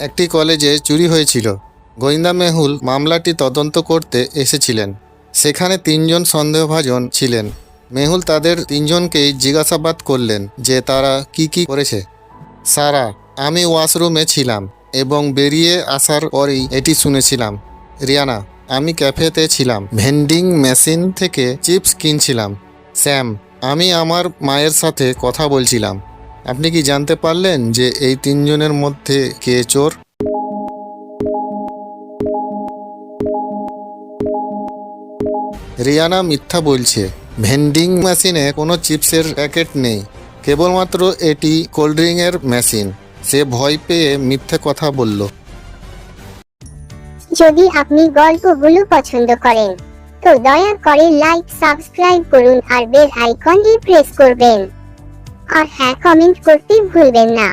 একটি কলেজে চুরি হয়েছিল। গোয়েন্দা মেহুল মামলাটি তদন্ত করতে এসেছিলেন। সেখানে তিনজন সন্দেহভাজন ছিলেন। মেহুল তাদের তিনজনকেই জিজ্ঞাসাবাদ করলেন যে তারা কি কি করেছে। সারা, আমি ওয়াশরুমে ছিলাম এবং বেরিয়ে আসার পরেই এটি শুনেছিলাম। রিয়ানা, আমি ক্যাফেতে ছিলাম। ভেন্ডিং মেশিন থেকে চিপস কিনছিলাম। স্যাম, আমি আমার মায়ের সাথে কথা বলছিলাম। আপনি কি জানতে পারলেন যে এই তিনজনের মধ্যে কে চোর? রিয়ানা মিথ্যা বলছে। ভেন্ডিং মেশিনে কোনো চিপসের প্যাকেট নেই। কেবলমাত্র এটি কোল্ড ড্রিঙ্কের মেশিন। সে ভয় পেয়ে মিথ্যে কথা বলল। যদি আপনি গল্পগুলো পছন্দ করেন, তো দয়া করে লাইক সাবস্ক্রাইব করুন আর বেল আইকনটি প্রেস করবেন। আর হ্যাঁ কমেন্ট করতে ভুলবেন না।